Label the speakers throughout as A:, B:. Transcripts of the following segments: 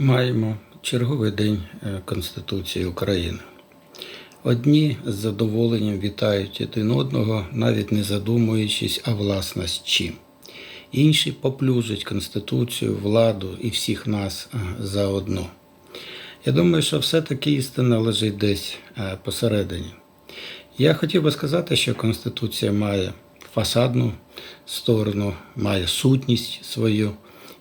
A: Маємо черговий день е, Конституції України. Одні з задоволенням вітають один одного, навіть не задумуючись, а власне чим. Інші поплюжать Конституцію, владу і всіх нас е, заодно. Я думаю, що все-таки істина лежить десь е, посередині. Я хотів би сказати, що Конституція має фасадну сторону, має сутність свою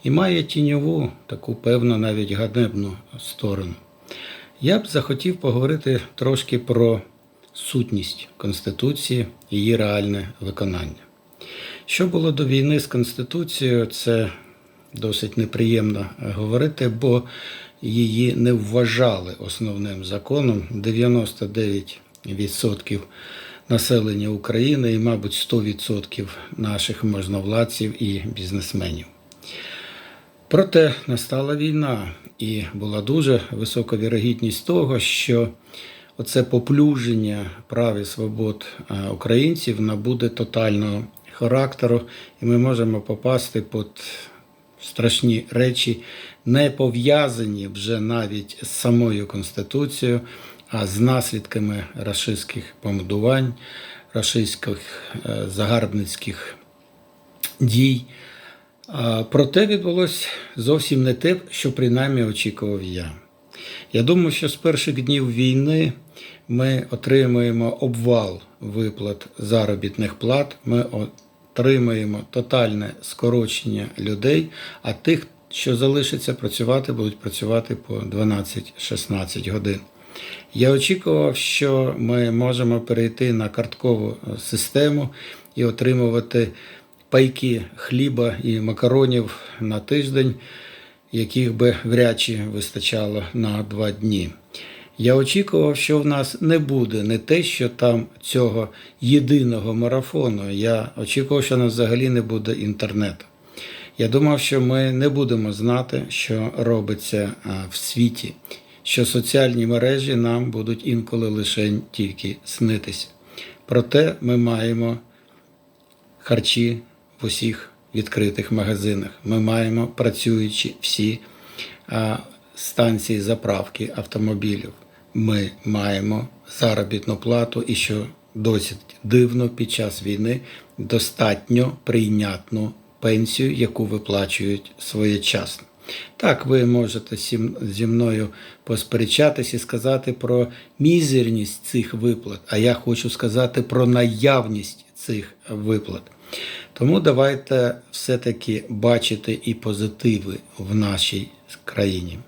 A: і має тіньову, таку певну навіть ганебну сторону. Я б захотів поговорити трошки про сутність Конституції і її реальне виконання. Що було до війни з Конституцією, це досить неприємно говорити, бо її не вважали основним законом 99% населення України і, мабуть, 100% наших можновладців і бізнесменів. Проте настала війна, і була дуже висока вірогідність того, що оце поплюження прав і свобод е, українців набуде тотального характеру, і ми можемо попасти під страшні речі, не пов'язані вже навіть з самою Конституцією, а з наслідками рашистських помудувань, рашистських е, загарбницьких дій. Проте відбулося зовсім не те, що принаймні очікував я. Я думаю, що з перших днів війни ми отримаємо обвал виплат заробітних плат, ми отримаємо тотальне скорочення людей, а тих, що залишаться працювати, будуть працювати по 12-16 годин. Я очікував, що ми можемо перейти на карткову систему і отримувати пайки хліба і макаронів на тиждень, яких би вряд вистачало на два дні. Я очікував, що в нас не буде не те, що там цього єдиного марафону. Я очікував, що в нас взагалі не буде інтернету. Я думав, що ми не будемо знати, що робиться в світі, що соціальні мережі нам будуть інколи лише тільки снитися. Проте ми маємо харчі в усіх відкритих магазинах. Ми маємо працюючі всі станції заправки автомобілів. Ми маємо заробітну плату і що досить дивно під час війни достатньо прийнятну пенсію, яку виплачують своєчасно. Так, ви можете зі мною посперечатись і сказати про мізерність цих виплат, а я хочу сказати про наявність цих виплат. Тому давайте все-таки бачити і позитиви в нашій країні.